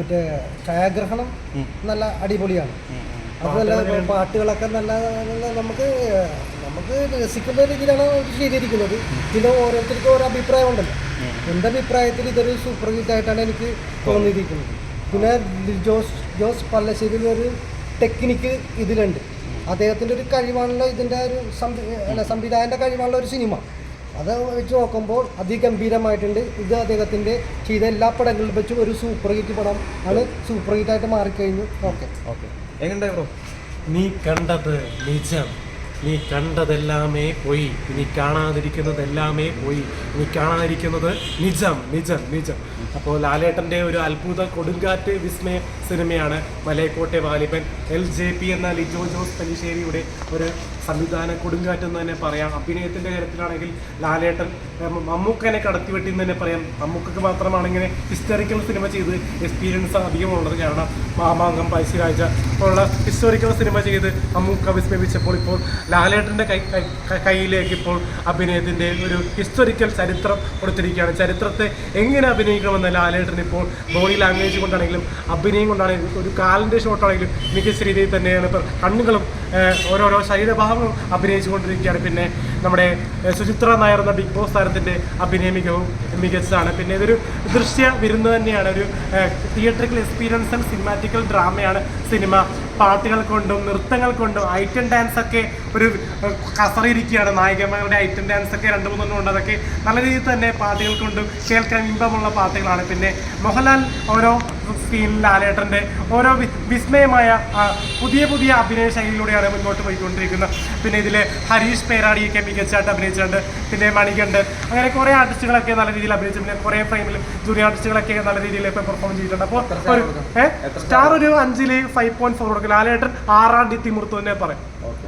മറ്റേ ഛായാഗ്രഹണം നല്ല അടിപൊളിയാണ്. അതല്ല പാട്ടുകളൊക്കെ നല്ല നമുക്ക് നമുക്ക് രസിക്കുന്ന രീതിയിലാണ് ചെയ്തിരിക്കുന്നത്. പിന്നെ ഓരോരുത്തർക്കും ഓരോ അഭിപ്രായം ഉണ്ടല്ലോ. എന്റെ അഭിപ്രായത്തിൽ ഇതൊരു സൂപ്പർ ഹിറ്റ് ആയിട്ടാണ് എനിക്ക് തോന്നിയിരിക്കുന്നത്. പിന്നെ ജോസ് ജോസ് പല്ലശ്ശേരിയിൽ ഒരു ടെക്നിക്ക് ഇതിലുണ്ട്. അദ്ദേഹത്തിന്റെ ഒരു കഴിവാണല്ലോ ഇതിന്റെ ഒരു സംവിധായന്റെ സംവിധായകന്റെ കഴിവാണല്ലോ ഒരു സിനിമ അത് വെച്ച് നോക്കുമ്പോൾ അതിഗംഭീരമായിട്ടുണ്ട്. ഇത് അദ്ദേഹത്തിന്റെ ചെയ്ത എല്ലാ പടങ്ങളിലും വെച്ചും ഒരു സൂപ്പർ ഹിറ്റ് പടം ആണ്. സൂപ്പർ ഹിറ്റ് ഹിറ്റായിട്ട് മാറിക്കഴിഞ്ഞു. ഓക്കെ. ഓക്കെ. എങ്ങനെയുണ്ടായി ബ്രോ? നീ കണ്ടത് നിജം. നീ കണ്ടതെല്ലാമേ പോയി. നീ കാണാതിരിക്കുന്നതെല്ലാമേ പോയി. നീ കാണാതിരിക്കുന്നത് നിജം നിജം നിജം. അപ്പോൾ ലാലേട്ടന്റെ ഒരു അത്ഭുത കൊടുങ്കാറ്റ് വിസ്മയ സിനിമയാണ് Malaikottai Vaaliban. L J P എന്ന ലിജോ ജോസ് പലിശ്ശേരിയുടെ ഒരു സംവിധാന കൊടുങ്കാറ്റ് എന്ന് തന്നെ പറയാം. അഭിനയത്തിന്റെ കാര്യത്തിലാണെങ്കിൽ ലാലേട്ടൻ മമ്മൂക്കനെ കടത്തിവെട്ടി എന്ന് തന്നെ പറയാം. മമ്മൂക്കക്ക് മാത്രമാണ് ഇങ്ങനെ ഹിസ്റ്റോറിക്കൽ സിനിമ ചെയ്ത് എക്സ്പീരിയൻസ് അധികമുള്ളത് കാരണം മാമാങ്കം പഴശ്ശിരാജ പോലുള്ള ഹിസ്റ്റോറിക്കൽ സിനിമ ചെയ്ത് മമ്മൂക്ക വിസ്മയിച്ചപ്പോൾ ഇപ്പോൾ ലാലേട്ടന്റെ കൈ കയ്യിലേക്ക് ഇപ്പോൾ അഭിനയത്തിന്റെ ഒരു ഹിസ്റ്റോറിക്കൽ ചരിത്രം കൊടുത്തിരിക്കുകയാണ്. ചരിത്രത്തെ എങ്ങനെ അഭിനയിക്കണമെന്ന് ലാലേട്ടൻ ഇപ്പോൾ ബോഡി ലാംഗ്വേജ് കൊണ്ടാണെങ്കിലും അഭിനയം കൊണ്ടാണെങ്കിലും ഒരു കാലിന്റെ ഷോട്ടാണെങ്കിലും മികച്ച രീതിയിൽ തന്നെയാണ് ഇപ്പോൾ കണ്ണുകളും ഓരോരോ ശരീരഭാവങ്ങളും അഭിനയിച്ചു കൊണ്ടിരിക്കുകയാണ് പിന്നെ നമ്മുടെ സുചിത്ര നായർ എന്ന ബിഗ് ബോസ് താരത്തിന്റെ അഭിനയ മികവും മികച്ചതാണ്. പിന്നെ ഇതൊരു ദൃശ്യ വിരുന്ന് തന്നെയാണ്. ഒരു തിയേറ്ററിക്കൽ എക്സ്പീരിയൻസ് ആൻഡ് സിനിമാറ്റിക്കൽ ഡ്രാമയാണ് സിനിമ. പാട്ടുകൾ കൊണ്ടും നൃത്തങ്ങൾ കൊണ്ടും ഐറ്റം ഡാൻസ് ഒക്കെ ഒരു കസറിയിരിക്കുകയാണ്. നായികമാരുടെ ഐറ്റം ഡാൻസ് ഒക്കെ രണ്ട് മൂന്നെണ്ണം ഉണ്ട്. അതൊക്കെ നല്ല രീതിയിൽ തന്നെ പാട്ടുകൾ കൊണ്ടും കേൾക്കാൻ ഇമ്പമുള്ള പാട്ടുകളാണ്. പിന്നെ മോഹൻലാൽ ഓരോ സ്ക്രീനിൽ ലാലേട്ടന്റെ ഓരോ വിസ്മയമായ പുതിയ പുതിയ അഭിനയ ശൈലിയിലൂടെയാണ് മുന്നോട്ട് പോയിക്കൊണ്ടിരിക്കുന്നത്. പിന്നെ ഇതിൽ ഹരീഷ് പേരാടിയൊക്കെ മികച്ചതായിട്ട് അഭിനയിച്ചിട്ടുണ്ട്. പിന്നെ മണികണ്ഠൻ അങ്ങനെ കുറേ ആർട്ടിസ്റ്റുകളൊക്കെ നല്ല രീതിയിൽ അഭിനയിച്ചു. പിന്നെ കുറേ ഫ്രെയിമിൽ ജൂനിയർ ആർട്ടിസ്റ്റുകളൊക്കെ നല്ല രീതിയിൽ ഇപ്പോൾ പെർഫോം ചെയ്തിട്ടുണ്ട്. അപ്പോൾ ഒരു സ്റ്റാർ ഒരു അഞ്ചിൽ ഫൈവ് പോയിന്റ് ഫോർ കൊടുക്കും. ലാലേട്ടൻ ആറാം ഡിത്തി തിമുർത്തു തന്നെ പറയും. ഓക്കെ.